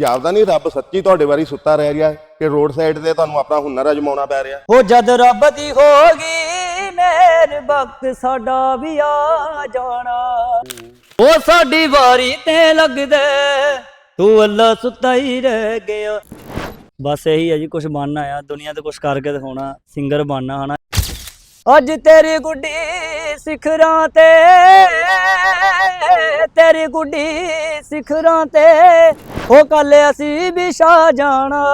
ਜਾਪਦਾ ਨਹੀਂ ਰੱਬ ਸੱਚੀ ਤੁਹਾਡੇ ਵਾਰੀ ਸੁੱਤਾ ਰਹਿ ਰਿਹਾ ਕਿ ਰੋਡ ਸਾਈਡ ਤੇ ਤੁਹਾਨੂੰ ਆਪਣਾ ਹੁਨਰ ਅਜਮਾਉਣਾ ਪੈ ਰਿਹਾ। ਉਹ ਜਦ ਰੱਬ ਦੀ ਹੋ ਗਈ, ਮੇਰ ਵਕਤ ਸਾਡਾ ਵੀ ਆ ਜਾਣਾ। ਉਹ ਸਾਡੀ ਵਾਰੀ ਤੇ ਲੱਗਦੇ ਤੂੰ ਅੱਲਾ ਸੁੱਤਾ ਹੀ ਰਹਿ ਗਿਆ। ਬਸ ਇਹੀ ਹੈ ਜੀ ਕੁਝ ਬਣਨਾ ਆ। ਦੁਨੀਆ ਤੇ ਕੁਝ ਕਰਕੇ ਦਿਖਾਉਣਾ ਸਿੰਗਰ ਬਣਨਾ, ਹਨਾ। ਅੱਜ ਤੇਰੀ ਗੁੱਡੀ ਸਿਖਰਾਂ ਤੇ, ਤੇਰੀ ਗੁੱਡੀ ਸਿਖਰਾਂ ਤੇ। ਉਹ ਕੱਲ ਅਸੀਂ ਵੀ ਛਾ ਜਾਣਾ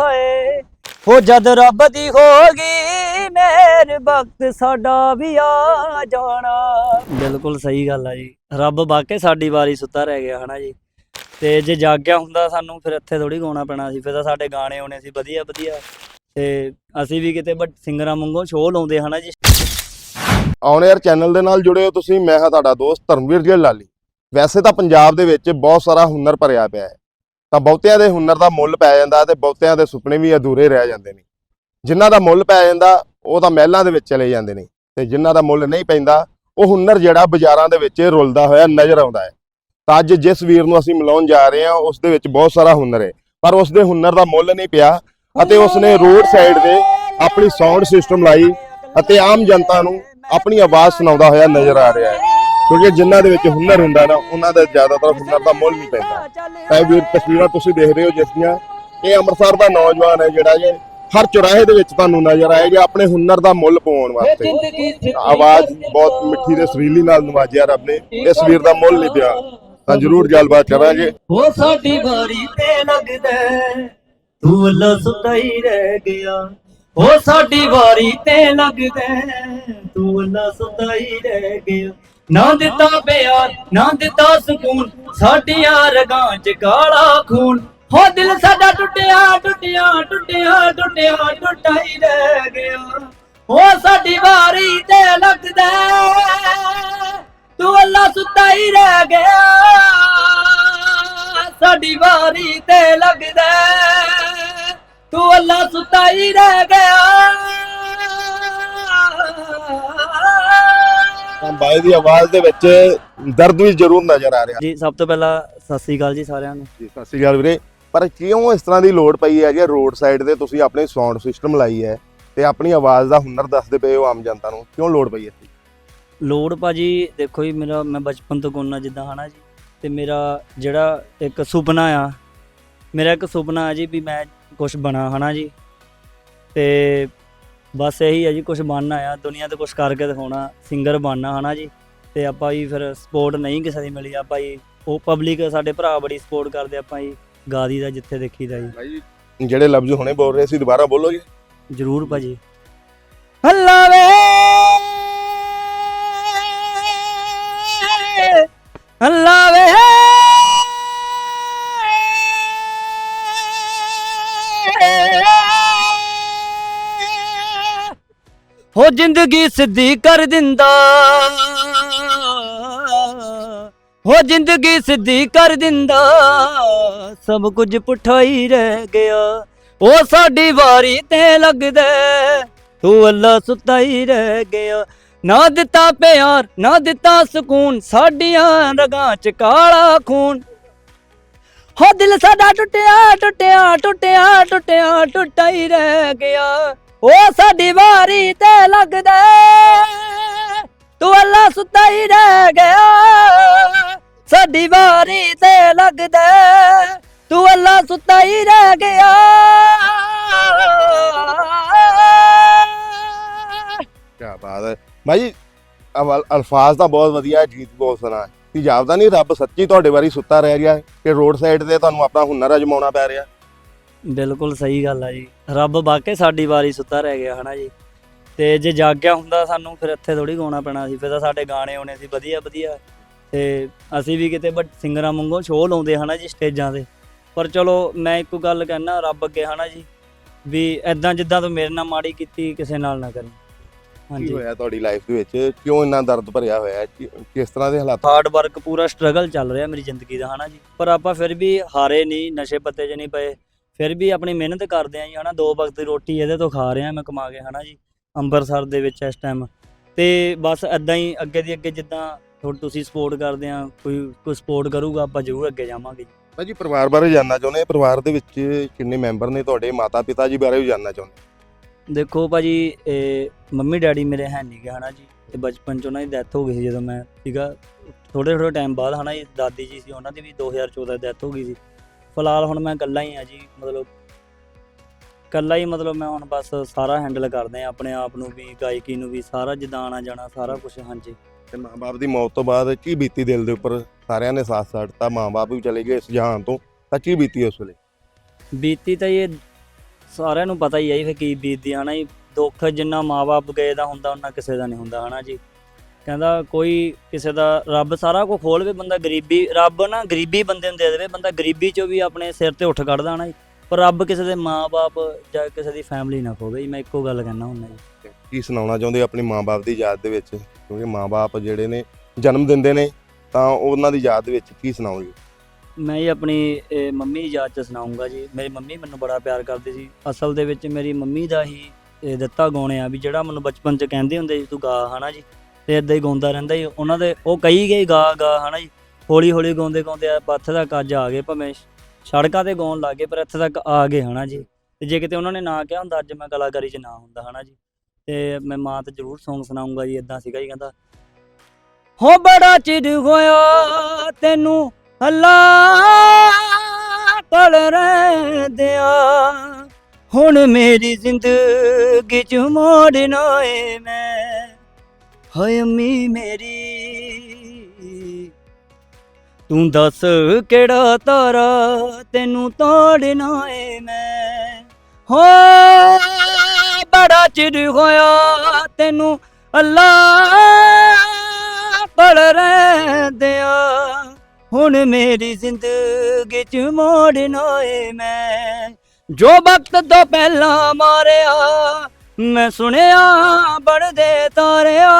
ਹੋਏ। ਉਹ ਜਦ ਰੱਬ ਦੀ ਹੋ ਗਈ, ਮੇਰ ਵਕਤ ਸਾਡਾ ਵੀ ਆ ਜਾਣਾ। ਬਿਲਕੁਲ ਸਹੀ ਗੱਲ ਆ ਜੀ। ਰੱਬ ਵਾਕੇ ਸਾਡੀ ਵਾਰੀ ਸੁੱਤਾ ਰਹਿ ਗਿਆ, ਹਨਾ ਜੀ। ਤੇ ਜੇ ਜਾਗਿਆ ਹੁੰਦਾ ਸਾਨੂੰ, ਫਿਰ ਇੱਥੇ ਥੋੜੀ ਗਾਉਣਾ ਪੈਣਾ ਸੀ। ਫਿਰ ਤਾਂ ਸਾਡੇ ਗਾਣੇ ਆਉਣੇ ਸੀ, ਵਧੀਆ ਵਧੀਆ। ਤੇ ਅਸੀਂ ਵੀ ਕਿਤੇ ਬਟ ਸਿੰਗਰਾਂ ਵਾਂਗੂ ਸ਼ੋਅ ਲਾਉਂਦੇ, ਹਨਾ ਜੀ। ਔਨ 에ਅਰ ਚੈਨਲ ਦੇ ਨਾਲ ਜੁੜੇ ਹੋ ਤੁਸੀਂ। ਮੈਂ ਹਾਂ ਤੁਹਾਡਾ ਦੋਸਤ ਧਰਮਵੀਰ ਜੀ ਲਾਲੀ। ਵੈਸੇ ਤਾਂ ਪੰਜਾਬ ਦੇ ਵਿੱਚ ਬਹੁਤ ਸਾਰਾ ਹੁਨਰ ਭਰਿਆ ਪਿਆ ਹੈ। ਤਾਂ ਬਹੁਤਿਆਂ ਦੇ ਹੁਨਰ ਦਾ ਮੁੱਲ ਪੈ ਜਾਂਦਾ ਤੇ ਬਹੁਤਿਆਂ ਦੇ ਸੁਪਨੇ ਵੀ ਅਧੂਰੇ ਰਹਿ ਜਾਂਦੇ ਨੇ। ਜਿਨ੍ਹਾਂ ਦਾ ਮੁੱਲ ਪੈ ਜਾਂਦਾ, ਉਹ ਤਾਂ ਮਹਿਲਾਂ ਦੇ ਵਿੱਚ ਚਲੇ ਜਾਂਦੇ ਨੇ ਤੇ ਜਿਨ੍ਹਾਂ ਦਾ ਮੁੱਲ ਨਹੀਂ ਪੈਂਦਾ, ਉਹ ਹੁਨਰ ਜਿਹੜਾ ਬਾਜ਼ਾਰਾਂ ਦੇ ਵਿੱਚ ਰੁਲਦਾ ਹੋਇਆ ਨਜ਼ਰ ਆਉਂਦਾ ਹੈ। ਤਾਂ ਅੱਜ ਜਿਸ ਵੀਰ ਨੂੰ ਅਸੀਂ ਮਿਲਾਉਣ ਜਾ ਰਹੇ ਹਾਂ, ਉਸ ਦੇ ਵਿੱਚ ਬਹੁਤ ਸਾਰਾ ਹੁਨਰ ਹੈ। ਪਰ ਉਸ ਦੇ ਹੁਨਰ ਦਾ ਮੁੱਲ ਨਹੀਂ ਪਿਆ ਅਤੇ ਉਸਨੇ ਰੋਡ ਸਾਈਡ ਤੇ ਆਪਣੀ ਸਾਊਂਡ ਸਿਸਟਮ ਲਾਈ ਅਤੇ ਆਮ ਜਨਤਾ ਨੂੰ ਆਪਣੀ ਆਵਾਜ਼ ਸੁਣਾਉਂਦਾ ਹੋਇਆ ਨਜ਼ਰ ਆ ਰਿਹਾ ਹੈ। ਕਿਉਂਕਿ ਜਿਨ੍ਹਾਂ ਦੇ ਵਿੱਚ ਹੁਨਰ ਹੁੰਦਾ ਨਾ, ਉਹਨਾਂ ਦਾ ਜ਼ਿਆਦਾਤਰ ਹੁਨਰ ਦਾ ਮੁੱਲ ਨਹੀਂ ਪੈਂਦਾ। ਤਾਂ ਇਹ ਤਸਵੀਰਾਂ ਤੁਸੀਂ ਦੇਖ ਰਹੇ ਹੋ ਜਿਸ ਦੀਆਂ, ਇਹ ਅੰਮ੍ਰਿਤਸਰ ਦਾ ਨੌਜਵਾਨ ਹੈ ਜਿਹੜਾ ਜੇ ਹਰ ਚੁਰਾਹੇ ਦੇ ਵਿੱਚ ਤੁਹਾਨੂੰ ਨਜ਼ਰ ਆਏਗਾ ਆਪਣੇ ਹੁਨਰ ਦਾ ਮੁੱਲ ਪਾਉਣ ਵਾਸਤੇ। ਆਵਾਜ਼ ਬਹੁਤ ਮਿੱਠੀ ਤੇ ਸੁਰੀਲੀ ਨਾਲ ਨਵਾਜਿਆ ਰੱਬ ਨੇ, ਇਸ ਵੀਰ ਦਾ ਮੁੱਲ ਨਹੀਂ ਪਿਆ। ਤਾਂ ਜ਼ਰੂਰ ਗੱਲਬਾਤ ਕਰਾਂਗੇ। ਉਹ ਸਾਡੀ ਵਾਰੀ ਤੇ ਲੱਗਦਾ ਤੂੰ ਅੱਲਾ ਸੁੱਤਾ ਹੀ ਰਹਿ ਗਿਆ। ਉਹ ਸਾਡੀ ਵਾਰੀ ਤੇ ਲੱਗਦਾ ਤੂੰ ਅੱਲਾ ਸੁੱਤਾ ਹੀ ਰਹਿ ਗਿਆ। ਨਾ ਦਿੱਤਾ ਪਿਆਰ, ਨਾ ਦਿੱਤਾ ਸਕੂਨ, ਸਾਡੀਆਂ ਰਗਾਂ 'ਚ ਕਾਲਾ ਖੂਨ। ਹੋ ਦਿਲ ਸਾਡਾ ਟੁੱਟਿਆ ਟੁੱਟਿਆ ਟੁੱਟਿਆ ਟੁੱਟਿਆ ਟੁੱਟਾ ਰਹਿ ਗਿਆ। ਉਹ ਸਾਡੀ ਵਾਰੀ ਤੇ ਲੱਗਦਾ ਤੂੰ ਅੱਲਾ ਸੁੱਤਾ ਹੀ ਰਹਿ ਗਿਆ। ਸਾਡੀ ਵਾਰੀ ਤੇ ਲੱਗਦਾ ਤੂੰ ਅੱਲਾ ਸੁੱਤਾ ਹੀ ਰਹਿ ਗਿਆ। ਤਾਂ ਬਾਈ ਦੀ ਆਵਾਜ਼ ਦੇ ਵਿੱਚ ਦਰਦ ਵੀ ਜ਼ਰੂਰ ਨਜ਼ਰ ਆ ਰਿਹਾ। ਜੀ ਸਭ ਤੋਂ ਪਹਿਲਾਂ ਸਤਿ ਸ੍ਰੀ ਅਕਾਲ ਜੀ ਸਾਰਿਆਂ ਨੂੰ। ਜੀ ਸਤਿ ਸ਼੍ਰੀ ਅਕਾਲ ਵੀਰੇ। ਪਰ ਕਿਉਂ ਇਸ ਤਰ੍ਹਾਂ ਦੀ ਲੋੜ ਪਈ ਹੈ? ਜੇ ਰੋਡ ਸਾਈਡ ਤੇ ਤੁਸੀਂ ਆਪਣੀ ਸਾਊਂਡ ਸਿਸਟਮ ਲਾਈ ਹੈ ਤੇ ਆਪਣੀ ਆਵਾਜ਼ ਦਾ ਹੁਨਰ ਦੱਸਦੇ ਪਏ ਹੋ ਆਮ ਜਨਤਾ ਨੂੰ ਕਿਉਂ ਲੋੜ ਪਈ ਹੈ ਲੋੜ ਭਾਜੀ ਦੇਖੋ ਜੀ ਮੇਰਾ ਮੈਂ ਬਚਪਨ ਤੋਂ ਗਾਉਣਾ ਜਿੱਦਾਂ ਹਨਾ ਜੀ। ਤੇ ਮੇਰਾ ਜਿਹੜਾ ਇੱਕ ਸੁਪਨਾ ਆ ਮੇਰਾ ਇੱਕ ਸੁਪਨਾ ਆ ਜੀ ਵੀ ਮੈਂ ਕੁਝ ਬਣਾ ਹਨਾ ਜੀ। ਤੇ ਬਸ ਇਹੀ ਹੈ ਜੀ ਕੁਝ ਬਣਨਾ ਆ। ਦੁਨੀਆ ਤੇ ਕੁਝ ਕਰਕੇ ਦਿਖਾਉਣਾ ਸਿੰਗਰ ਬਣਨਾ ਹਨਾ ਜੀ? ਤੇ ਆਪਾਂ ਜੀ ਫਿਰ ਸਪੋਰਟ ਨਹੀਂ ਕਿਸੇ ਦੀ ਮਿਲੀ। ਆਪਾਂ ਜੀ ਉਹ ਪਬਲਿਕ ਸਾਡੇ ਭਰਾ ਬੜੀ ਸਪੋਰਟ ਕਰਦੇ ਆਪਾਂ ਜੀ ਗਾਦੀ ਦਾ ਜਿੱਥੇ ਦੇਖੀਦਾ ਜੀ। ਭਾਈ ਜਿਹੜੇ ਲਫ਼ਜ਼ ਹੁਣੇ ਬੋਲ ਰਹੇ ਸੀ ਦੁਬਾਰਾ ਬੋਲੋ ਜੀ। ਜ਼ਰੂਰ ਭਾਜੀ। ਅੱਲਾ ਵੇ। ਅੱਲਾ ਹੋ ਜ਼ਿੰਦਗੀ ਸਿੱਧੀ ਕਰ ਦਿੰਦਾ। ਹੋ ਜ਼ਿੰਦਗੀ ਸਿੱਧੀ ਕਰ ਦਿੰਦਾ। ਸਭ ਕੁਝ ਪੁੱਠਾ ਹੀ ਰਹਿ ਗਿਆ। ਉਹ ਸਾਡੀ ਵਾਰੀ ਤੇ ਲੱਗਦਾ ਤੂੰ ਅੱਲਾ ਸੁੱਤਾ ਹੀ ਰਹਿ ਗਿਆ। ਨਾ ਦਿੱਤਾ ਪਿਆਰ, ਨਾ ਦਿੱਤਾ ਸਕੂਨ। ਸਾਡੀਆਂ ਰਗਾਂ ਚ ਕਾਲਾ ਖੂਨ। ਹੋ ਦਿਲ ਸਾਡਾ ਟੁੱਟਿਆ ਟੁੱਟਿਆ ਟੁੱਟਿਆ ਟੁੱਟਿਆ, ਟੁੱਟਾ ਹੀ ਰਹਿ ਗਿਆ। ਉਹ ਸਾਡੀ ਵਾਰੀ ਤੇ ਲੱਗਦਾ ਤੂੰ ਅੱਲਾ ਸੁੱਤਾ ਹੀ ਰਹਿ ਗਿਆ। ਸਾਡੀ ਵਾਰੀ ਤੇ ਲੱਗਦਾ ਤੂੰ ਅੱਲਾ ਸੁੱਤਾ ਹੀ ਰਹਿ ਗਿਆ। ਕੀ ਬਾਤ ਹੈ। ਭਾਈ ਅਲਫਾਜ਼ ਤਾਂ ਬਹੁਤ ਵਧੀਆ ਹੈ ਗੀਤ ਬਹੁਤ ਸੋਹਣਾ ਹੈ। ਕੀ ਜਾਪਦਾ ਨਹੀਂ ਰੱਬ ਸੱਚੀ ਤੁਹਾਡੇ ਵਾਰੀ ਸੁੱਤਾ ਰਹਿ ਗਿਆ ਕਿ ਰੋਡ ਸਾਈਡ ਤੇ ਤੁਹਾਨੂੰ ਆਪਣਾ ਹੁਨਰ ਅਜਮਾਉਣਾ ਪੈ ਰਿਹਾ ਬਿਲਕੁਲ ਸਹੀ ਗੱਲ ਆ ਜੀ। ਰੱਬ ਵਾਕੇ ਸਾਡੀ ਵਾਰੀ ਸੁੱਤਾ ਰਹਿ ਗਿਆ ਹਨਾ ਜੀ। ਤੇ ਜੇ ਜਾਗਿਆ ਹੁੰਦਾ ਸਾਨੂੰ ਫਿਰ ਇੱਥੇ ਥੋੜੀ ਗਾਉਣਾ ਪੈਣਾ ਸੀ। ਫਿਰ ਤਾਂ ਸਾਡੇ ਗਾਣੇ ਆਉਣੇ ਸੀ ਵਧੀਆ ਵਧੀਆ। ਤੇ ਅਸੀਂ ਵੀ ਕਿਤੇ ਬਟ ਸਿੰਗਰਾਂ ਵਾਂਗੂ ਸ਼ੋਅ ਲਾਉਂਦੇ ਹਨਾ ਜੀ ਸਟੇਜਾਂ ਤੇ। ਪਰ ਚਲੋ ਮੈਂ ਇੱਕੋ ਗੱਲ ਕਹਿਣਾ ਰੱਬ ਅੱਗੇ ਹਨਾ ਜੀ ਵੀ ਐਦਾਂ ਜਿੱਦਾਂ ਤੂੰ ਮੇਰੇ ਨਾਲ ਮਾੜੀ ਕੀਤੀ ਕਿਸੇ ਨਾਲ ਨਾ ਕਰੀ। ਕੀ ਹਾਂਜੀ ਹੋਇਆ ਤੁਹਾਡੀ ਲਾਈਫ ਦੇ ਵਿੱਚ? ਕਿਉਂ ਇੰਨਾ ਦਰਦ ਭਰਿਆ ਹੋਇਆ? ਹੈ ਕਿ- ਕਿਸ ਤਰ੍ਹਾਂ ਦੇ ਹਾਲਾਤ? ਹਾਰਡ ਵਰਕ ਪੂਰਾ ਸਟਰਗਲ ਚੱਲ ਰਿਹਾ ਮੇਰੀ ਜ਼ਿੰਦਗੀ ਦਾ ਹਨਾ ਜੀ। ਪਰ ਆਪਾਂ ਫਿਰ ਵੀ ਹਾਰੇ ਨਹੀਂ ਨਸ਼ੇ ਪੱਤੇ 'ਚ ਨਹੀਂ ਪਏ। ਫਿਰ ਵੀ ਆਪਣੀ ਮਿਹਨਤ ਕਰਦੇ ਆਂ ਜੀ ਹਨਾ ਦੋ ਵਕਤ ਦੀ ਰੋਟੀ ਇਹਦੇ ਤੋਂ ਖਾ ਰਿਹਾ ਮੈਂ ਕਮਾ ਕੇ ਹਨਾ ਜੀ ਅੰਮ੍ਰਿਤਸਰ ਦੇ ਵਿੱਚ ਇਸ ਟਾਈਮ ਤੇ ਬਸ ਐਦਾਂ ਹੀ ਅੱਗੇ ਦੀ ਅੱਗੇ ਜਿੱਦਾਂ ਥੋ- ਤੁਸੀਂ ਸਪੋਰਟ ਕਰਦੇ ਆ ਕੋਈ ਕੋਈ ਸਪੋਰਟ ਕਰੂਗਾ ਆਪਾਂ ਜ਼ਰੂਰ ਅੱਗੇ ਜਾਵਾਂਗੇ ਭਾਜੀ ਪਰਿਵਾਰ ਬਾਰੇ ਜਾਨਣਾ ਚਾਹੁੰਦੇ ਆ ਪਰਿਵਾਰ ਦੇ ਵਿੱਚ ਕਿੰਨੇ ਮੈਂਬਰ ਨੇ ਤੁਹਾਡੇ ਮਾਤਾ ਪਿਤਾ ਜੀ ਬਾਰੇ ਵੀ ਜਾਨਣਾ ਚਾਹੁੰਦੇ ਦੇਖੋ ਭਾਜੀ ਇਹ ਮੰਮੀ ਡੈਡੀ ਮੇਰੇ ਹੈ ਨਹੀਂ ਹਨਾ ਜੀ ਤੇ ਬਚਪਨ ਚ ਉਹਨਾਂ ਦੀ ਡੈਥ ਹੋ ਗਈ ਸੀ ਜਦੋਂ ਮੈਂ ਸੀਗਾ ਥੋੜੇ ਥੋੜੇ ਟਾਈਮ ਬਾਅਦ ਹਨਾ ਜੀ ਦਾਦੀ ਜੀ ਸੀ ਉਹਨਾਂ ਦੀ ਵੀ 2014 ਡੈਥ ਹੋ ਗਈ ਸੀ। ਫਿਲਹਾਲ ਹੁਣ ਮੈਂ ਇਕੱਲਾ ਹੀ ਆ ਜੀ ਮਤਲਬ ਇਕੱਲਾ ਹੀ ਮਤਲਬ ਮੈਂ ਹੁਣ ਬਸ ਸਾਰਾ ਹੈਂਡਲ ਕਰਦੇ ਆ ਆਪਣੇ ਆਪ ਨੂੰ ਵੀ ਗਾਇਕੀ ਨੂੰ ਵੀ ਸਾਰਾ ਜਿੱਦਾਂ ਆਣਾ ਜਾਣਾ ਸਾਰਾ ਕੁਝ ਹਾਂਜੀ। ਤੇ ਮਾਂ-ਬਾਪ ਦੀ ਮੌਤ ਤੋਂ ਬਾਅਦ ਕੀ ਬੀਤੀ ਦਿਲ ਦੇ ਉੱਪਰ? ਸਾਰਿਆਂ ਨੇ ਸਾਥ ਛੱਡਤਾ ਮਾਂ-ਬਾਪ ਵੀ ਚਲੇ ਗਏ ਇਸ ਜਹਾਨ ਤੋਂ ਤਾਂ ਕੀ ਬੀਤੀ ਉਸ ਵੇਲੇ? ਬੀਤੀ ਤਾਂ ਇਹ ਸਾਰਿਆਂ ਨੂੰ ਪਤਾ ਹੀ ਹੈ ਜੀ ਫਿਰ ਕੀ ਬੀਤਦੀ ਹਨਾ ਜੀ? ਦੁੱਖ ਜਿੰਨਾ ਮਾਪੇ ਗਏ ਦਾ ਹੁੰਦਾ ਉਹਨਾਂ ਕਿਸੇ ਦਾ ਨਹੀਂ ਹੁੰਦਾ ਹਨਾ ਜੀ? ਕਹਿੰਦਾ ਕੋਈ ਕਿਸੇ ਦਾ ਰੱਬ ਸਾਰਾ ਕੁਝ ਖੋਲਵੇ ਬੰਦਾ ਗਰੀਬੀ ਰੱਬ ਨਾ ਗਰੀਬੀ ਬੰਦੇ ਨੂੰ ਦੇ ਦੇਵੇ ਬੰਦਾ ਗਰੀਬੀ ਚੋਂ ਵੀ ਆਪਣੇ ਸਿਰ ਤੇ ਉੱਠ ਕੱਢਦਾ ਜੀ। ਪਰ ਰੱਬ ਕਿਸੇ ਦੇ ਮਾਪੇ ਜਾਂ ਕਿਸੇ ਦੀ ਫੈਮਿਲੀ ਨਾ ਖੋਵੇ ਜੀ ਮੈਂ ਇੱਕੋ ਗੱਲ ਕਹਿਣਾ ਹੁੰਦਾ ਜੀ। ਕੀ ਸੁਣਾਉਣਾ ਚਾਹੁੰਦੇ ਆਪਣੇ ਮਾਂ-ਬਾਪ ਦੀ ਯਾਦ ਦੇ ਵਿੱਚ? ਕਿਉਂਕਿ ਮਾਂ-ਬਾਪ ਜਿਹੜੇ ਨੇ ਜਨਮ ਦਿੰਦੇ ਨੇ ਤਾਂ ਉਹਨਾਂ ਦੀ ਯਾਦ ਵਿੱਚ ਕੀ ਸੁਣਾਓਗੇ? ਮੈਂ ਜੀ ਆਪਣੀ ਮੰਮੀ ਦੀ ਯਾਦ ਚ ਸੁਣਾਉਂਗਾ ਜੀ। ਮੇਰੀ ਮੰਮੀ ਮੈਨੂੰ ਬੜਾ ਪਿਆਰ ਕਰਦੀ ਸੀ। ਅਸਲ ਦੇ ਵਿੱਚ ਮੇਰੀ ਮੰਮੀ ਦਾ ਹੀ ਦਿੱਤਾ ਗਾਉਣੇ ਆ ਵੀ ਜਿਹੜਾ ਮੈਨੂੰ ਬਚਪਨ ਚ ਕਹਿੰਦੇ ਹੁੰਦੇ ਸੀ ਤੂੰ ਗਾ ਹਨਾ ਜੀ? ਤੇ ਇਦਾਂ ਹੀ ਗਾਉਂਦਾ ਰਹਿੰਦਾ ਜੀ। ਉਹਨਾਂ ਦੇ ਉਹ ਕਹੀ ਗਏ ਗਾ ਗਾ, ਹਨਾ ਜੀ। ਹੌਲੀ ਹੌਲੀ ਗਾਉਂਦੇ ਗਾਉਂਦੇ ਆ, ਪੱਥ ਤੱਕ ਅੱਜ ਆ ਗਏ ਭਾਵੇਂ ਸੜਕਾਂ ਤੇ ਗਾਉਣ ਲੱਗੇ ਪਰ ਇੱਥੇ ਤੱਕ ਆ ਗਏ ਹਨਾ ਜੀ। ਤੇ ਜੇ ਕਿਤੇ ਉਹਨਾਂ ਨੇ ਨਾ ਕਿਹਾ ਹੁੰਦਾ, ਅੱਜ ਮੈਂ ਕਲਾਕਾਰੀ 'ਚ ਨਾ ਹੁੰਦਾ ਹਨਾ ਜੀ। ਤੇ ਮੈਂ ਮਾਂ ਤੇ ਜ਼ਰੂਰ Song ਸੁਣਾਉਂਗਾ ਜੀ ਇਦਾਂ ਸੀਗਾ ਜੀ ਕਹਿੰਦਾ। ਹੋ ਬੜਾ ਚਿੜ ਹੋਇਆ ਤੈਨੂੰ ਹੱਲਾ ਕੋਲ ਰਹਿੰਦਿਆ। ਹੁਣ ਮੇਰੀ ਜ਼ਿੰਦਗੀ ਚ ਮੋੜਨਾ ਏ ਮੈਂ। ਹਾਏ ਅੰਮੀ ਮੇਰੀ। ਤੂੰ ਦੱਸ ਕਿਹੜਾ ਤਾਰਾ, ਤੈਨੂੰ ਤੋੜਨਾ ਏ ਮੈਂ। ਹੋ ਬੜਾ ਚਿਰ ਹੋਇਆ, ਤੈਨੂੰ ਅੱਲਾ ਕੋਲ ਰਹਿੰਦਿਆ। ਹੁਣ ਮੇਰੀ ਜ਼ਿੰਦਗੀ ਚ ਮੋੜਨਾ ਏ ਮੈਂ। ਜੋ ਵਕਤ ਤੋਂ ਪਹਿਲਾਂ ਮਾਰਿਆ ਮੈਂ ਸੁਣਿਆ ਬੜਦੇ ਤਾਰਿਆ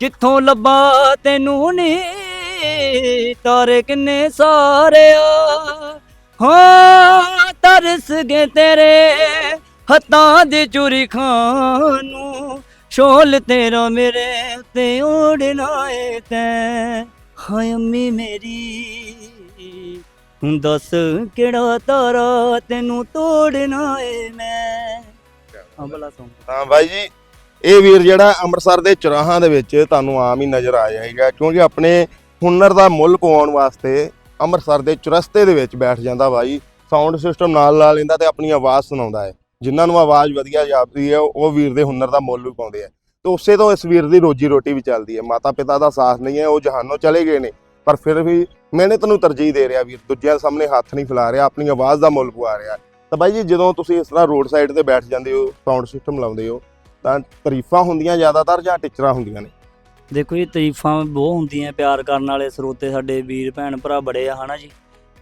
ਕਿੱਥੋਂ ਲੱਭਾ ਤੈਨੂੰ ਨੀ, ਤਾਰੇ ਕਿੰਨੇ ਸਾਰੇ ਆ ਹਾਂ, ਤਰਸ ਗਏ ਤੇਰੇ ਹੱਥਾਂ ਦੀ ਚੂਰੀ ਖਾਣ ਨੂੰ, ਸ਼ੋਲ ਤੇਰਾ ਮੇਰੇ ਉੱਤੇ ਓੜਨਾ ਏ ਤੈਂ। ਹਾਏ ਅੰਮੀ ਮੇਰੀ, ਹੁਣ ਦੱਸ ਕਿਹੜਾ ਤਾਰਾ ਤੈਨੂੰ ਤੋੜਨਾ ਏ ਮੈਂ? ਅੰਬਲਾ ਸੌਂਗ ਤਾਂ ਬਾਈ ਜੀ, ਇਹ ਵੀਰ ਜਿਹੜਾ ਅੰਮ੍ਰਿਤਸਰ ਦੇ ਚੁਰਾਹਾਂ ਦੇ ਵਿੱਚ ਤੁਹਾਨੂੰ ਆਮ ਹੀ ਨਜ਼ਰ ਆ ਜਾਏਗਾ, ਕਿਉਂਕਿ ਆਪਣੇ ਹੁਨਰ ਦਾ ਮੁੱਲ ਪਵਾਉਣ ਵਾਸਤੇ ਅੰਮ੍ਰਿਤਸਰ ਦੇ ਚੁਰਸਤੇ ਦੇ ਵਿੱਚ ਬੈਠ ਜਾਂਦਾ ਬਾਈ ਸਾਊਂਡ ਸਿਸਟਮ ਨਾਲ ਲਾ ਲੈਂਦਾ ਤੇ ਆਪਣੀ ਆਵਾਜ਼ ਸੁਣਾਉਂਦਾ ਹੈ। ਜਿਨ੍ਹਾਂ ਨੂੰ ਆਵਾਜ਼ ਵਧੀਆ ਜਾਪਦੀ ਹੈ, ਉਹ ਵੀਰ ਦੇ ਹੁਨਰ ਦਾ ਮੁੱਲ ਵੀ ਪਾਉਂਦੇ ਆ। ਤੇ ਉਸੇ ਤੋਂ ਇਸ ਵੀਰ ਦੀ ਰੋਜੀ ਰੋਟੀ ਵੀ ਚੱਲਦੀ ਹੈ। ਮਾਤਾ ਪਿਤਾ ਦਾ ਸਾਥ ਨਹੀਂ ਹੈ, ਉਹ ਜਹਾਨੋਂ ਚਲੇ ਗਏ ਨੇ, ਪਰ ਫਿਰ ਵੀ ਮਿਹਨਤ ਨੂੰ ਤਰਜੀਹ ਦੇ ਰਿਹਾ ਵੀਰ, ਦੂਜਿਆਂ ਸਾਹਮਣੇ ਹੱਥ ਨਹੀਂ ਫੈਲਾ ਰਿਹਾ, ਆਪਣੀ ਆਵਾਜ਼ ਦਾ ਮੁੱਲ ਪਵਾ ਰਿਹਾ। ਤਾਂ ਬਾਈ ਜੀ, ਜਦੋਂ ਤੁਸੀਂ ਇਸ ਤਰ੍ਹਾਂ ਰੋਡ ਸਾਈਡ ਤੇ ਬੈਠ ਜਾਂਦੇ ਹੋ ਸਾਊਂਡ ਸਿਸਟਮ ਲਾਉਂਦੇ ਹੋ, ਤਾਂ ਤਾਰੀਫਾਂ ਹੁੰਦੀਆਂ ਜ਼ਿਆਦਾਤਰ ਜਾਂ ਟਿਚਰਾਂ ਹੁੰਦੀਆਂ ਨੇ? ਦੇਖੋ ਜੀ, ਤਾਰੀਫਾਂ ਬਹੁਤ ਹੁੰਦੀਆਂ, ਪਿਆਰ ਕਰਨ ਵਾਲੇ ਸਰੋਤੇ ਸਾਡੇ ਵੀਰ ਭੈਣ ਭਰਾ ਬੜੇ ਆ, ਹਨਾ ਜੀ?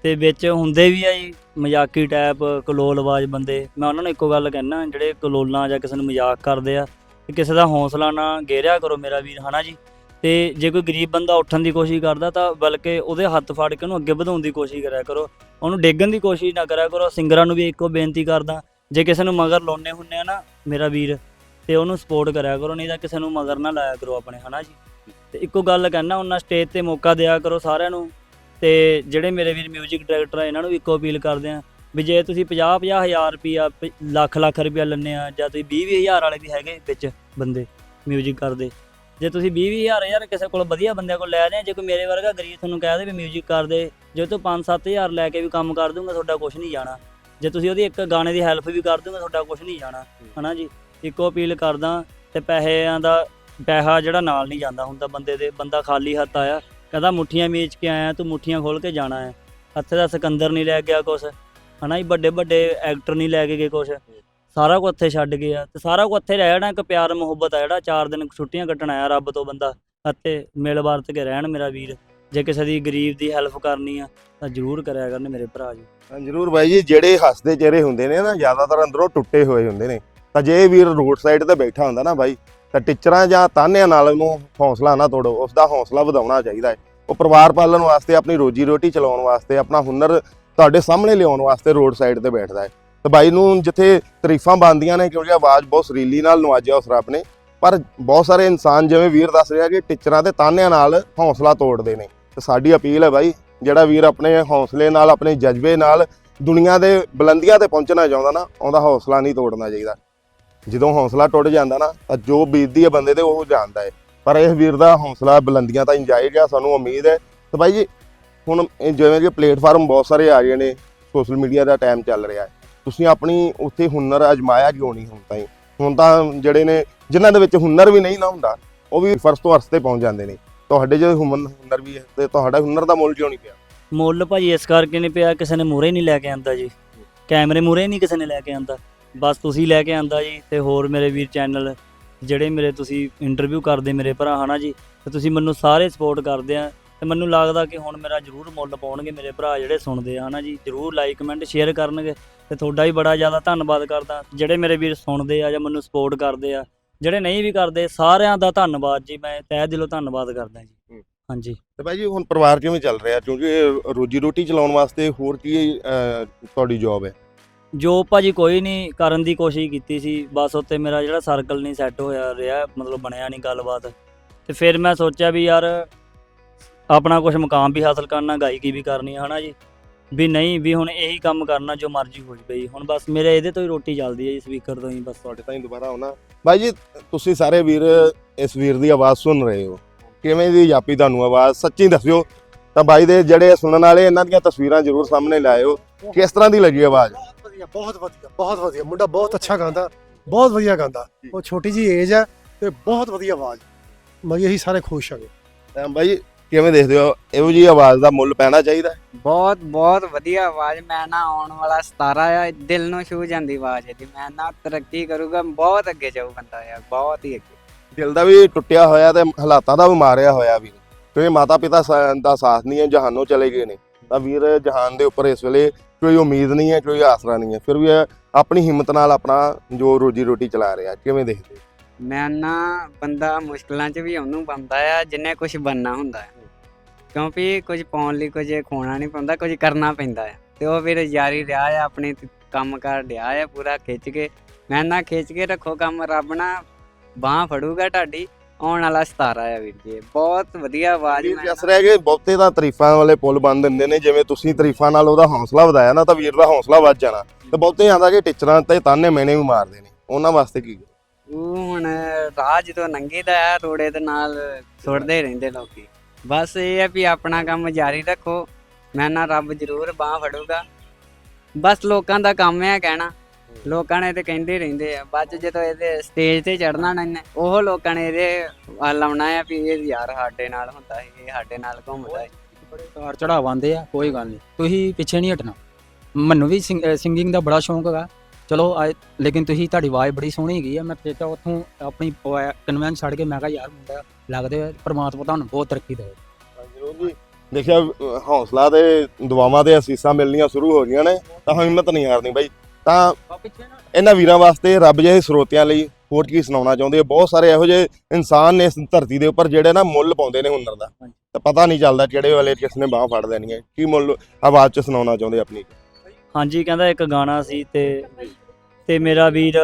ਤੇ ਵਿੱਚ ਹੁੰਦੇ ਵੀ ਆ ਜੀ, ਮਜ਼ਾਕੀ ਟਾਈਪ ਕਲੋਲਬਾਜ਼ ਬੰਦੇ। ਮੈਂ ਉਹਨਾਂ ਨੂੰ ਇੱਕੋ ਗੱਲ ਕਹਿਣਾ ਜਿਹੜੇ ਕਲੋਲਾਂ ਜਾਂ ਕਿਸੇ ਨੂੰ ਮਜ਼ਾਕ ਕਰਦੇ ਆ ਕਿਸੇ ਦਾ ਹੌਸਲਾ ਨਾ ਗੇਰਿਆ ਕਰੋ ਮੇਰਾ ਵੀਰ, ਹਨਾ ਜੀ? ਤੇ ਜੇ ਕੋਈ ਗਰੀਬ ਬੰਦਾ ਉੱਠਣ ਦੀ ਕੋਸ਼ਿਸ਼ ਕਰਦਾ ਤਾਂ ਬਲਕਿ ਉਹਦੇ ਹੱਥ ਫੜ ਕੇ ਉਹਨੂੰ ਅੱਗੇ ਵਧਾਉਣ ਦੀ ਕੋਸ਼ਿਸ਼ ਕਰਿਆ ਕਰੋ ਉਹਨੂੰ ਡੇਗਣ ਦੀ ਕੋਸ਼ਿਸ਼ ਨਾ ਕਰਿਆ ਕਰੋ ਸਿੰਗਰਾਂ ਨੂੰ ਵੀ ਇੱਕੋ ਬੇਨਤੀ ਕਰਦਾ ਜੇ ਕਿਸੇ ਨੂੰ ਮਗਰ ਲਾਉਣੇ ਹੁੰਨੇ ਆ ਨਾ ਮੇਰਾ ਵੀਰ ਤੇ ਉਹਨੂੰ ਸਪੋਰਟ ਕਰਿਆ ਕਰੋ ਨਹੀਂ ਤਾਂ ਕਿਸੇ ਨੂੰ ਮਗਰ ਨਾ ਲਾਇਆ ਕਰੋ ਆਪਣੇ ਹਨਾ ਜੀ ਤੇ ਇੱਕੋ ਗੱਲ ਕਹਿਣਾ ਉਹਨਾਂ ਸਟੇਜ ਤੇ ਮੌਕਾ ਦਿਆ ਕਰੋ ਸਾਰਿਆਂ ਨੂੰ ਤੇ ਜਿਹੜੇ ਮੇਰੇ ਵੀਰ 뮤직 ਡਾਇਰੈਕਟਰ ਆ ਇਹਨਾਂ ਨੂੰ ਵੀ ਇੱਕੋ ਅਪੀਲ ਕਰਦੇ ਆ ਵੀ ਜੇ ਤੁਸੀਂ 50 50 ਹਜ਼ਾਰ ਰੁਪਿਆ ਲੱਖ ਲੱਖ ਰੁਪਿਆ ਲੈਣੇ ਆ ਜਾਂ ਤੁਸੀਂ 20 ਹਜ਼ਾਰ ਵਾਲੇ ਵੀ ਹੈਗੇ ਵਿੱਚ ਬੰਦੇ 뮤직 ਕਰਦੇ ਜੇ ਤੁਸੀਂ 20 ਹਜ਼ਾਰ ਯਾਰ ਕਿਸੇ ਕੋਲ ਵਧੀਆ ਬੰਦਿਆਂ ਕੋਲ ਲੈ ਰਹੇ ਜੇ ਕੋਈ ਮੇਰੇ ਵਰਗਾ ਗਰੀਬ ਤੁਹਾਨੂੰ ਕਹਿ ਦੇ ਵੀ 뮤직 ਕਰਦੇ ਜੇ ਤੂੰ 5-7000 ਲੈ ਕੇ ਵੀ ਕੰਮ ਕਰ ਦੂੰਗਾ ਤੁਹਾਡਾ ਕੁਝ ਨਹੀਂ ਜਾਣਾ। ਜੇ ਤੁਸੀਂ ਉਹਦੀ ਇੱਕ ਗਾਣੇ ਦੀ ਹੈਲਪ ਵੀ ਕਰ ਦੂੰਗਾ ਤੁਹਾਡਾ ਕੁਝ ਨਹੀਂ ਜਾਣਾ, ਹਨਾ ਜੀ? ਇੱਕੋ ਅਪੀਲ ਕਰਦਾ ਤੇ ਪੈਸਿਆਂ ਦਾ ਪੈਸਾ ਜਿਹੜਾ ਨਾਲ ਨਹੀਂ ਜਾਂਦਾ ਹੁੰਦਾ ਬੰਦੇ ਦੇ, ਬੰਦਾ ਖਾਲੀ ਹੱਥ ਆਇਆ, ਕਹਿੰਦਾ ਮੁੱਠੀਆਂ ਵੇਚ ਕੇ ਆਇਆ, ਤੂੰ ਮੁੱਠੀਆਂ ਖੋਲ ਕੇ ਜਾਣਾ ਹੈ। ਹੱਥੇ ਦਾ ਸਿਕੰਦਰ ਨਹੀਂ ਲੈ ਗਿਆ ਕੁਛ, ਹਨਾ ਜੀ? ਵੱਡੇ ਵੱਡੇ ਐਕਟਰ ਨਹੀਂ ਲੈ ਕੇ ਗਏ ਕੁਛ। ਸਾਰਾ ਕੁਝ ਇੱਥੇ ਛੱਡ ਗਿਆ ਤੇ ਸਾਰਾ ਕੁਝ ਇੱਥੇ ਰਹਿ ਜਾਣਾ, ਇੱਕ ਪਿਆਰ ਮੁਹੱਬਤ ਆ ਜਿਹੜਾ। ਚਾਰ ਦਿਨ ਛੁੱਟੀਆਂ ਕੱਟਣ ਆਇਆ ਰੱਬ ਤੋਂ ਬੰਦਾ। ਅਤੇ ਮਿਲ ਵਰਤ ਕੇ ਰਹਿਣ ਮੇਰਾ ਵੀਰ। ਜੇ ਕਿਸੇ ਦੀ ਗਰੀਬ ਦੀ ਹੈਲਪ ਕਰਨੀ ਆ, ਤਾਂ ਜ਼ਰੂਰ ਕਰਿਆ ਕਰਨ ਮੇਰੇ ਭਰਾ ਜੀ। ਹਾਂ, ਜਰੂਰ ਬਾਈ ਜੀ। ਜਿਹੜੇ ਹੱਸਦੇ ਚਿਹਰੇ ਹੁੰਦੇ ਨੇ ਨਾ, ਜ਼ਿਆਦਾਤਰ ਅੰਦਰੋਂ ਟੁੱਟੇ ਹੋਏ ਹੁੰਦੇ ਨੇ। ਤਾਂ ਜੇ ਵੀਰ ਰੋਡ ਸਾਈਡ ਤੇ ਬੈਠਾ ਹੁੰਦਾ ਨਾ ਬਾਈ, ਤਾਂ ਟੀਚਰਾਂ ਜਾਂ ਤਾਨਿਆਂ ਨਾਲ ਉਹਨੂੰ ਹੌਸਲਾ ਨਾ ਤੋੜੋ। ਉਸ ਦਾ ਹੌਸਲਾ ਵਧਾਉਣਾ ਚਾਹੀਦਾ ਹੈ। ਉਹ ਪਰਿਵਾਰ ਪਾਲਣ ਵਾਸਤੇ ਆਪਣੀ ਰੋਜੀ ਰੋਟੀ ਚਲਾਉਣ ਵਾਸਤੇ, ਆਪਣਾ ਹੁਨਰ ਤੁਹਾਡੇ ਸਾਹਮਣੇ ਲਿਆਉਣ ਵਾਸਤੇ ਰੋਡ ਸਾਈਡ ਤੇ ਬੈਠਦਾ ਹੈ। ਤੇ ਬਾਈ ਨੂੰ ਜਿੱਥੇ ਤਾਰੀਫਾਂ ਬਣਦੀਆਂ ਨੇ, ਕਿਉਂਕਿ ਆਵਾਜ਼ ਬਹੁਤ ਸਰੀਲੀ ਨਾਲ ਨਵਾਜਿਆ ਉਸ ਰੱਬ ਨੇ ਪਰ ਬਹੁਤ ਸਾਰੇ ਇਨਸਾਨ ਜਿਵੇਂ ਵੀਰ ਦੱਸ ਰਿਹਾ ਕਿ ਟੀਚਰਾਂ ਤੇ ਤਾਨਿਆਂ ਨਾਲ ਹੌਸਲਾ ਤੋੜਦੇ ਨੇ। ਤੇ ਸਾਡੀ ਅਪੀਲ ਹੈ ਬਾਈ, ਜਿਹੜਾ ਵੀਰ ਆਪਣੇ ਹੌਸਲੇ ਨਾਲ, ਆਪਣੇ ਜਜ਼ਬੇ ਨਾਲ ਦੁਨੀਆ ਦੇ ਬੁਲੰਦੀਆਂ ਤੇ ਪਹੁੰਚਣਾ ਚਾਹੁੰਦਾ ਨਾ, ਉਹਦਾ ਹੌਸਲਾ ਨਹੀਂ ਤੋੜਨਾ ਚਾਹੀਦਾ। ਜਦੋਂ ਹੌਸਲਾ ਟੁੱਟ ਜਾਂਦਾ ਨਾ, ਤਾਂ ਜੋ ਬੀਤਦੀ ਹੈ ਬੰਦੇ ਤੇ ਉਹ ਜਾਣਦਾ ਹੈ। ਪਰ ਇਹ ਵੀਰ ਦਾ ਹੌਸਲਾ ਬੁਲੰਦੀਆਂ ਤਾਂ ਜਾਏਗਾ ਸਾਨੂੰ ਉਮੀਦ ਹੈ। ਤੇ ਬਾਈ ਜੀ, ਹੁਣ ਇਹ ਜਿਵੇਂ ਕਿ ਪਲੇਟਫਾਰਮ ਬਹੁਤ ਸਾਰੇ ਆ ਗਏ ਨੇ, ਸੋਸ਼ਲ ਮੀਡੀਆ ਦਾ ਟਾਈਮ ਚੱਲ ਰਿਹਾ ਹੈ। ਤੁਸੀਂ ਆਪਣੀ ਉੱਥੇ ਹੁਨਰ ਅਜਮਾਇਆ ਕਿਉਂ ਨਹੀਂ ਹੁਣ ਤਾਈਂ? ਹੁਣ ਤਾਂ ਜਿਹੜੇ ਨੇ, ਜਿਨ੍ਹਾਂ ਦੇ ਵਿੱਚ ਹੁਨਰ ਵੀ ਨਹੀਂ ਨਾ ਹੁੰਦਾ, ਉਹ ਵੀ ਫਰਸ ਤੋਂ ਅਰਸ ਤੇ ਪਹੁੰਚ ਜਾਂਦੇ ਨੇ। ਤੁਹਾਡੇ ਜੇ ਹੁਨਰ ਵੀ ਹੈ ਤੇ ਤੁਹਾਡਾ ਹੁਨਰ ਦਾ ਮੁੱਲ ਕਿਉਂ ਨਹੀਂ ਪਿਆ? ਮੁੱਲ ਭਾਜੀ ਇਸ ਕਰਕੇ ਨਹੀਂ ਪਿਆ, ਕਿਸੇ ਨੇ ਮੂਰੇ ਨਹੀਂ ਲੈ ਕੇ ਆਂਦਾ ਜੀ। ਕੈਮਰੇ ਮੂਰੇ ਨਹੀਂ ਕਿਸੇ ਨੇ ਲੈ ਕੇ ਆਂਦਾ। ਬਸ ਤੁਸੀਂ ਲੈ ਕੇ ਆਂਦਾ ਜੀ ਤੇ ਹੋਰ ਮੇਰੇ ਵੀਰ ਚੈਨਲ, ਜਿਹੜੇ ਮੇਰੇ ਤੁਸੀਂ ਇੰਟਰਵਿਊ ਕਰਦੇ ਮੇਰੇ ਭਰਾ, ਹਨਾ ਜੀ, ਤੇ ਤੁਸੀਂ ਮੈਨੂੰ ਸਾਰੇ ਸਪੋਰਟ ਕਰਦੇ ਆ। ਤੇ ਮੈਨੂੰ ਲੱਗਦਾ ਕਿ ਹੁਣ ਮੇਰਾ ਜ਼ਰੂਰ ਮੁੱਲ ਪਾਉਣਗੇ ਮੇਰੇ ਭਰਾ ਜਿਹੜੇ ਸੁਣਦੇ ਆ ਹਨਾ ਜੀ? ਜ਼ਰੂਰ ਲਾਈਕ ਕਮੈਂਟ ਸ਼ੇਅਰ ਕਰਨਗੇ ਤੇ ਤੁਹਾਡਾ ਵੀ ਬੜਾ ਜ਼ਿਆਦਾ ਧੰਨਵਾਦ ਕਰਦਾ। ਜਿਹੜੇ ਮੇਰੇ ਵੀਰ ਸੁਣਦੇ ਆ ਜਾਂ ਮੈਨੂੰ ਸਪੋਰਟ ਕਰਦੇ ਆ ਜਿਹੜੇ ਨਹੀਂ ਵੀ ਕਰਦੇ ਸਾਰਿਆਂ ਦਾ ਧੰਨਵਾਦ ਜੀ। ਮੈਂ ਤਹਿ ਦਿਲੋਂ ਧੰਨਵਾਦ ਕਰਦਾ ਜੀ। ਹਾਂਜੀ। ਤੇ ਬਾਈ ਜੀ ਹੁਣ ਪਰਿਵਾਰ ਕਿਵੇਂ ਚੱਲ ਰਿਹਾ? ਕਿਉਂਕਿ ਇਹ ਰੋਜੀ ਰੋਟੀ ਚਲਾਉਣ ਵਾਸਤੇ ਹੋਰ ਕੀ ਅਹ, ਤੁਹਾਡੀ ਜੌਬ ਹੈ? ਜੋ ਭਾਜੀ ਕੋਈ ਨਹੀਂ ਕਰਨ ਦੀ ਕੋਸ਼ਿਸ਼ ਕੀਤੀ ਸੀ। ਬਸ ਉੱਤੇ ਮੇਰਾ ਜਿਹੜਾ ਸਰਕਲ ਨਹੀਂ ਸੈੱਟ ਹੋਇਆ ਰਿਹਾ ਮਤਲਬ ਬਣਿਆ ਨਹੀਂ ਗੱਲਬਾਤ। ਤੇ ਫਿਰ ਮੈਂ ਸੋਚਿਆ ਵੀ ਯਾਰ ਆਪਣਾ ਕੁਝ ਮੁਕਾਮ ਵੀ ਹਾਸਲ ਕਰਨਾ ਗਾਇਕੀ ਵੀ ਕਰਨੀ ਹੈ ਹਨਾ ਜੀ? ਵੀ ਨਹੀਂ ਵੀ ਹੁਣ ਇਹੀ ਕੰਮ ਕਰਨਾ ਜੋ ਮਰਜ਼ੀ ਹੋ ਜਵੇ ਜੀ ਹੁਣ ਬਸ ਮੇਰੇ ਇਹਦੇ ਤੋਂ ਹੀ ਰੋਟੀ ਚੱਲਦੀ ਹੈ ਜੀ ਸਪੀਕਰ ਤੋਂ ਹੀ ਬਸ। ਤੁਹਾਡੇ ਤਾਈਂ ਦੁਬਾਰਾ ਆਉਣਾ। ਬਾਈ ਜੀ ਤੁਸੀਂ ਸਾਰੇ ਵੀਰ ਇਸ ਵੀਰ ਦੀ ਆਵਾਜ਼ ਸੁਣ ਰਹੇ ਹੋ। ਕਿਵੇਂ ਦੀ ਜਾਪੀ ਤੁਹਾਨੂੰ ਆਵਾਜ਼? ਸੱਚੀ ਦੱਸਿਓ। ਤਾਂ ਬਾਈ ਦੇ ਜਿਹੜੇ ਸੁਣਨ ਵਾਲੇ ਇਹਨਾਂ ਦੀਆਂ ਤਸਵੀਰਾਂ ਜ਼ਰੂਰ ਸਾਹਮਣੇ ਲਾਇਓ। ਕਿਸ ਤਰ੍ਹਾਂ ਦੀ ਲੱਗੀ ਆਵਾਜ਼? ਬਹੁਤ ਵਧੀਆ ਬਹੁਤ ਵਧੀਆ ਬਹੁਤ ਵਧੀਆ। ਮੁੰਡਾ ਬਹੁਤ ਅੱਛਾ ਗਾਉਂਦਾ ਬਹੁਤ ਵਧੀਆ ਗਾਉਂਦਾ। ਉਹ ਛੋਟੀ ਜੀ ਏਜ ਹੈ ਤੇ ਬਹੁਤ ਵਧੀਆ ਆਵਾਜ਼। ਮਗੀ ਅਸੀਂ ਸਾਰੇ ਖੁਸ਼ ਹਾਂਗੇ। ਤਾਂ ਬਾਈ ਕਿਵੇਂ ਦੇਖਦੇ ਹੋ? ਇਹੋ ਜੀ ਆਵਾਜ਼ ਦਾ ਮੁੱਲ ਪੈਣਾ ਚਾਹੀਦਾ? ਬਹੁਤ ਬਹੁਤ ਵਧੀਆ ਆਵਾਜ਼। ਮੈਂ ਨਾ ਆਉਣ ਵਾਲਾ 17 ਆ ਦਿਲ ਨੂੰ ਛੂ ਜਾਂਦੀ ਆਵਾਜ਼ ਇਹਦੀ। ਮੈਂ ਨਾ ਤਰੱਕੀ ਕਰੂਗਾ ਬਹੁਤ ਅੱਗੇ ਜਾਊ ਬੰਦਾ ਯਾਰ ਬਹੁਤ ਹੀ ਅੱਗੇ। ਦਿਲ ਦਾ ਵੀ ਟੁੱਟਿਆ ਹੋਇਆ ਤੇ ਹਾਲਾਤਾਂ ਦਾ ਵੀ ਮਾਰਿਆ ਹੋਇਆ ਵੀਰ ਕਿਉਂਕਿ ਮਾਤਾ ਪਿਤਾ ਸਾ- ਦਾ ਸਾਥ ਨਹੀਂ ਹੈ ਜਹਾਨੋਂ ਚਲੇ ਗਏ ਨੇ। ਤਾਂ ਵੀਰ ਜਹਾਨ ਦੇ ਉੱਪਰ ਇਸ ਵੇਲੇ ਕੋਈ ਉਮੀਦ ਨਹੀਂ ਹੈ ਕੋਈ ਆਸਰਾ ਨਹੀਂ ਹੈ। ਫਿਰ ਵੀ ਇਹ ਆਪਣੀ ਹਿੰਮਤ ਨਾਲ ਆਪਣਾ ਜੋ ਰੋਜੀ ਰੋਟੀ ਚਲਾ ਰਿਹਾ ਕਿਵੇਂ ਦੇਖਦੇ ਹੋ? ਮੈਂ ਨਾ ਬੰਦਾ ਮੁਸ਼ਕਲਾਂ 'ਚ ਵੀ ਉਹਨੂੰ ਬੰਦਾ ਆ ਜਿੰਨੇ ਕੁਝ ਬੰਨਾ ਹੁੰਦਾ ਹੈ। ਕਿਉਂਕਿ ਕੁਝ ਪਾਉਣ ਲਈ ਕੁਝ ਖੋਣਾ ਨਹੀਂ ਪੈਂਦਾ ਕੁਝ ਕਰਨਾ ਪੈਂਦਾ ਹੈ ਤੇ ਉਹ ਫਿਰ ਜਾਰੀ ਰਿਹਾ ਆ ਆਪਣੇ ਤੇ ਕੰਮ ਕਰ ਡਿਆ ਆ ਪੂਰਾ ਖਿੱਚ ਕੇ। ਮੈਂ ਨਾ ਖਿੱਚ ਕੇ ਰੱਖੋ ਕੰਮ ਰੱਬ ਨਾ ਬਾਹ ਫੜੂਗਾ ਤੁਹਾਡੀ ਆਉਣ ਵਾਲਾ 17 ਆ ਵੀਰ ਜੀ। ਬਹੁਤ ਵਧੀਆ ਆਵਾਜ਼ ਵੀਰ ਜਿਸ ਰਹਿ ਗਏ ਬਹੁਤੇ ਤਾਂ ਤਾਰੀਫਾਂ ਵਾਲੇ ਪੁੱਲ ਬੰਨ ਦਿੰਦੇ ਨੇ ਜਿਵੇਂ ਤੁਸੀਂ ਤਾਰੀਫਾਂ ਨਾਲ ਉਹਦਾ ਹੌਸਲਾ ਵਧਾਇਆ ਨਾ ਤਾਂ ਵੀਰ ਦਾ ਹੌਸਲਾ ਵੱਧ ਜਾਣਾ। ਤੇ ਬਹੁਤੇ ਆਂਦਾ ਕਿ ਟੀਚਰਾਂ ਤੇ ਤਾਨੇ ਮੈਨੇ ਵੀ ਮਾਰਦੇ ਨੇ ਉਹਨਾਂ ਵਾਸਤੇ ਕੀ ਉਹ ਹੁਣ ਰਾਹ ਜਦੋਂ ਲੰਘੀਦਾ ਆ ਰੋੜੇ ਦੇ ਨਾਲ ਸੁੱਟਦੇ ਰਹਿੰਦੇ ਲੋਕੀ। ਬਸ ਇਹ ਹੈ ਵੀ ਆਪਣਾ ਕੰਮ ਜਾਰੀ ਰੱਖੋ। ਮੈਂ ਨਾ ਰੱਬ ਜ਼ਰੂਰ ਬਾਹ ਫੜੂਗਾ। ਬਸ ਲੋਕਾਂ ਦਾ ਕੰਮ ਹੈ ਕਹਿਣਾ। ਲੋਕਾਂ ਨੇ ਤੇ ਕਹਿੰਦੇ ਰਹਿੰਦੇ ਆ। ਬਾਅਦ ਚ ਜਦੋਂ ਇਹਦੇ ਸਟੇਜ ਤੇ ਚੜਨਾ ਨਾ ਇਹਨੇ, ਉਹ ਲੋਕਾਂ ਨੇ ਇਹਦੇ ਵੱਲ ਆਉਣਾ ਆ ਵੀ ਇਹ ਯਾਰ ਸਾਡੇ ਨਾਲ ਹੁੰਦਾ ਸੀ, ਇਹ ਸਾਡੇ ਨਾਲ ਘੁੰਮਦਾ ਸੀ। ਬੜੇ ਉਤਾਰ ਚੜਾਵ ਆ, ਕੋਈ ਗੱਲ ਨਹੀਂ। ਤੁਸੀਂ ਪਿੱਛੇ ਨਹੀਂ ਹਟਣਾ। ਮੈਨੂੰ ਵੀ ਸਿੰਗਿੰਗ ਦਾ ਬੜਾ ਸ਼ੌਂਕ ਹੈਗਾ। ਚਲੋ ਆ- ਲੇਕਿਨ ਤੁਸੀਂ ਤੁਹਾਡੀ ਆਵਾਜ਼ ਬੜੀ ਸੋਹਣੀ ਹੈਗੀ ਆ ਮੈਂ ਫਿਰ ਤਾਂ ਉੱਥੋਂ ਆਪਣੀ ਕਨਵੈਂਸ ਛੱਡ ਕੇ ਮੈਂ ਕਿਹਾ ਯਾਰ ਮੁੰਡਾ ਲੱਗਦੇ ਆ ਪ੍ਰਮਾਤਮਾ ਤੁਹਾਨੂੰ ਬਹੁਤ ਤਰੱਕੀ ਦੇਵੇ। ਜ਼ਰੂਰ ਜੀ। ਦੇਖਿਆ ਅਹ ਹੌਸਲਾ ਤੇ ਦੁਆਵਾਂ ਤੇ ਅਸੀਸਾਂ ਮਿਲਣੀਆਂ ਸ਼ੁਰੂ ਹੋ ਗਈਆਂ ਨੇ ਤਾਂ ਹਿੰਮਤ ਨਹੀਂ ਹਾਰਨੀ ਬਾਈ। ਤਾਂ ਇਹਨਾਂ ਵੀਰਾਂ ਵਾਸਤੇ ਰੱਬ ਜਿਹੇ ਸਰੋਤਿਆਂ ਲਈ ਹੋਰ ਕੀ ਸੁਣਾਉਣਾ ਚਾਹੁੰਦੇ ਹੋ ਬਹੁਤ ਸਾਰੇ ਇਹੋ ਜਿਹੇ ਇਨਸਾਨ ਨੇ ਇਸ ਧਰਤੀ ਦੇ ਉੱਪਰ ਜਿਹੜੇ ਨਾ ਮੁੱਲ ਪਾਉਂਦੇ ਨੇ ਹੁਨਰ ਦਾ। ਤਾਂ ਪਤਾ ਨਹੀਂ ਚੱਲਦਾ ਕਿਹੜੇ ਵੇਲੇ ਕਿਸ ਨੇ ਬਾਹ ਫੜ ਲੈਣੀ ਹੈ। ਕੀ ਮੁੱਲ ਆਵਾਜ਼ 'ਚ ਸੁਣਾਉਣਾ ਚਾਹੁੰਦੇ ਆਪਣੀ? ਹਾਂਜੀ, ਕਹਿੰਦਾ ਇੱਕ ਗਾਣਾ ਸੀ ਤੇ ਤੇ ਮੇਰਾ ਵੀਰ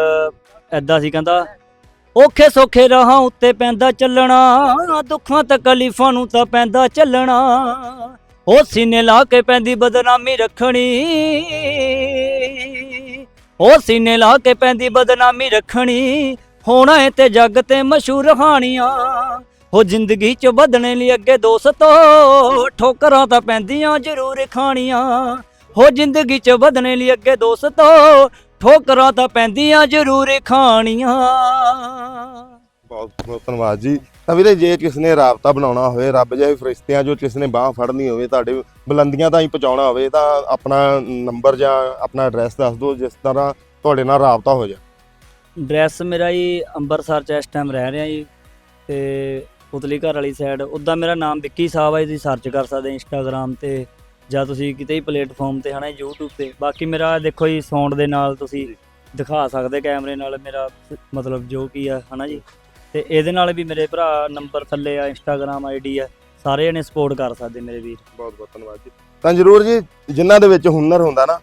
ਐਦਾਂ ਸੀ, ਕਹਿੰਦਾ, ਔਖੇ ਸੌਖੇ ਰਾਹਾਂ ਉੱਤੇ ਪੈਂਦਾ ਚੱਲਣਾ, ਦੁੱਖਾਂ ਤਕਲੀਫਾਂ ਨੂੰ ਤਾਂ ਪੈਂਦਾ ਚੱਲਣਾ, ਉਹ ਸੀਨੇ ਲਾ ਕੇ ਪੈਂਦੀ ਬਦਨਾਮੀ ਰੱਖਣੀ, ਉਹ ਸੀਨੇ ਲਾ ਕੇ ਪੈਂਦੀ ਬਦਨਾਮੀ ਰੱਖਣੀ, ਹੋਣਾ ਏ ਤੇ ਜੱਗ ਤੇ ਮਸ਼ਹੂਰ ਹਾਣੀਆਂ, ਉਹ ਜ਼ਿੰਦਗੀ ਚ ਵਧਣੇ ਲਈ ਅੱਗੇ ਦੋਸਤੋ, ਠੋਕਰਾਂ ਤਾਂ ਪੈਂਦੀਆਂ ਜ਼ਰੂਰ ਖਾਣੀਆਂ ਹੋ ਜ਼ਿੰਦਗੀ ਚ ਵਧਣੇ ਲਈ ਅੱਗੇ ਦੋਸਤੋ ਠੋਕਰਾਂ ਤਾਂ ਪੈਂਦੀਆਂ ਜ਼ਰੂਰ ਖਾਣੀਆਂ। ਬਹੁਤ ਬਹੁਤ ਧੰਨਵਾਦ ਜੀ। ਤਾਂ ਵੀਰੇ ਜੇ ਕਿਸ ਨੇ ਰਾਬਤਾ ਬਣਾਉਣਾ ਹੋਵੇ ਰੱਬ ਜਿਹੇ ਫਰਿਸ਼ਤਿਆਂ ਜੋ ਕਿਸ ਨੇ ਬਾਹ ਫੜਨੀ ਹੋਵੇ ਤੁਹਾਡੇ ਬੁਲੰਦੀਆਂ ਤਾਈਂ ਪਹੁੰਚਾਉਣਾ ਹੋਵੇ ਤਾਂ ਆਪਣਾ ਨੰਬਰ ਜਾਂ ਆਪਣਾ ਐਡਰੈਸ ਦੱਸ ਦਿਓ ਜਿਸ ਤਰ੍ਹਾਂ ਤੁਹਾਡੇ ਨਾਲ ਰਾਬਤਾ ਹੋ ਜਾ ਡਰੈਸ ਮੇਰਾ ਜੀ ਅੰਮ੍ਰਿਤਸਰ ਚ ਇਸ ਟਾਈਮ ਰਹਿ ਰਿਹਾ ਜੀ। ਤੇ ਉਤਲੀ ਘਰ ਵਾਲੀ ਸਾਈਡ ਉੱਦਾਂ ਮੇਰਾ ਨਾਮ ਵਿੱਕੀ ਸਾਹਿਬ ਹੈ ਤੁਸੀਂ ਸਰਚ ਕਰ ਸਕਦੇ ਇੰਸਟਾਗ੍ਰam ਤੇ। ਜਾਂ ਤੁਸੀਂ ਕਿਤੇ ਵੀ ਪਲੇਟਫਾਰਮ ਤੇ ਹਨਾ YouTube ਤੇ ਬਾਕੀ ਮੇਰਾ ਦੇਖੋ ਜੀ ਸਾਊਂਡ ਦੇ ਨਾਲ ਤੁਸੀਂ ਦਿਖਾ ਸਕਦੇ ਕੈਮਰੇ ਨਾਲ ਮੇਰਾ ਮਤਲਬ ਜੋ ਕੀ ਆ ਹਨਾ ਜੀ। ਤੇ ਇਹਦੇ ਨਾਲ ਵੀ ਮੇਰੇ ਭਰਾ ਨੰਬਰ ਥੱਲੇ ਆ ਇੰਸਟਾਗ੍ਰam ਆਈਡੀ ਆ ਸਾਰੇ ਜਣੇ ਸਪੋਰਟ ਕਰ ਸਕਦੇ ਮੇਰੇ ਵੀਰ। ਬਹੁਤ ਬਹੁਤ ਧੰਨਵਾਦ ਜੀ। ਤਾਂ ਜਰੂਰ ਜੀ ਜਿਨ੍ਹਾਂ ਦੇ ਵਿੱਚ ਹੁਨਰ ਹੁੰਦਾ ਨਾ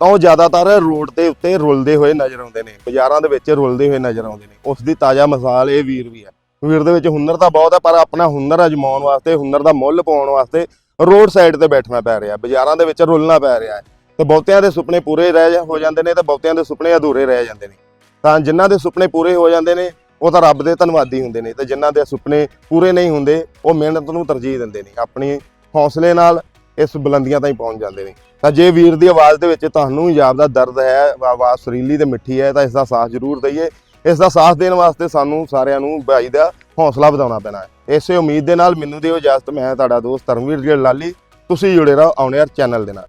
ਤਾਂ ਉਹ ਜ਼ਿਆਦਾਤਰ ਰੋਡ ਦੇ ਉੱਤੇ ਰੁਲਦੇ ਹੋਏ ਨਜ਼ਰ ਆਉਂਦੇ ਨੇ ਬਾਜ਼ਾਰਾਂ ਦੇ ਵਿੱਚ ਰੁਲਦੇ ਹੋਏ ਨਜ਼ਰ ਆਉਂਦੇ ਨੇ। ਉਸ ਦੀ ਤਾਜ਼ਾ ਮਿਸਾਲ ਇਹ ਵੀਰ ਵੀ ਹੈ ਵੀਰ ਦੇ ਵਿੱਚ ਹੁਨਰ ਤਾਂ ਬਹੁਤ ਹੈ ਪਰ ਆਪਣਾ ਹੁਨਰ ਅਜਮਾਉਣ ਵਾਸਤੇ ਹੁਨਰ ਦਾ ਮੁੱਲ ਪਾਉਣ ਵਾਸਤੇ ਰੋਡ ਸਾਈਡ ਤੇ ਬੈਠਣਾ ਪੈ ਰਿਹਾ, ਬਾਜ਼ਾਰਾਂ ਦੇ ਵਿੱਚ ਰੁਲਣਾ ਪੈ ਰਿਹਾ ਹੈ। ਤੇ ਬਹੁਤਿਆਂ ਦੇ ਸੁਪਨੇ ਪੂਰੇ ਰਹਿ ਜਾ- ਹੋ ਜਾਂਦੇ ਨੇ ਤੇ ਬਹੁਤਿਆਂ ਦੇ ਸੁਪਨੇ ਅਧੂਰੇ ਰਹਿ ਜਾਂਦੇ ਨੇ। ਤਾਂ ਜਿਨ੍ਹਾਂ ਦੇ ਸੁਪਨੇ ਪੂਰੇ ਹੋ ਜਾਂਦੇ ਨੇ, ਉਹ ਤਾਂ ਰੱਬ ਦੇ ਧੰਨਵਾਦੀ ਹੁੰਦੇ ਨੇ ਤੇ ਜਿਨ੍ਹਾਂ ਦੇ ਸੁਪਨੇ ਪੂਰੇ ਨਹੀਂ ਹੁੰਦੇ, ਉਹ ਮਿਹਨਤ ਨੂੰ ਤਰਜੀਹ ਦਿੰਦੇ ਨੇ, ਆਪਣੀ ਹੌਸਲੇ ਨਾਲ ਇਸ ਬੁਲੰਦੀਆਂ ਤਾਈਂ ਪਹੁੰਚ ਜਾਂਦੇ ਨੇ। ਤਾਂ ਜੇ ਵੀਰ ਦੀ ਆਵਾਜ਼ ਦੇ ਵਿੱਚ ਤੁਹਾਨੂੰ ਵੀ ਜਾਪਦਾ ਦਰਦ ਹੈ, ਆਵਾਜ਼ ਸੁਰੀਲੀ ਤੇ ਮਿੱਠੀ ਹੈ, ਤਾਂ ਇਸ ਦਾ ਸਾਥ ਜ਼ਰੂਰ ਦਈਏ। ਇਸ ਦਾ ਸਾਥ ਦੇਣ ਵਾਸਤੇ ਸਾਨੂੰ ਸਾਰਿਆਂ ਨੂੰ ਭਾਈ ਦਾ ਹੌਸਲਾ ਵਧਾਉਣਾ ਪੈਣਾ ਹੈ। ਇਸੇ ਉਮੀਦ ਦੇ ਨਾਲ ਮੈਨੂੰ ਦਿਓ ਇਜਾਜ਼ਤ, ਮੈਂ ਤੁਹਾਡਾ ਦੋਸਤ ਧਰਮਵੀਰ ਜੀ ਲਾਲੀ। ਤੁਸੀਂ ਜੁੜੇ ਰਹੋ ਆਉਣੇ ਯਾਰ ਚੈਨਲ ਦੇ ਨਾਲ।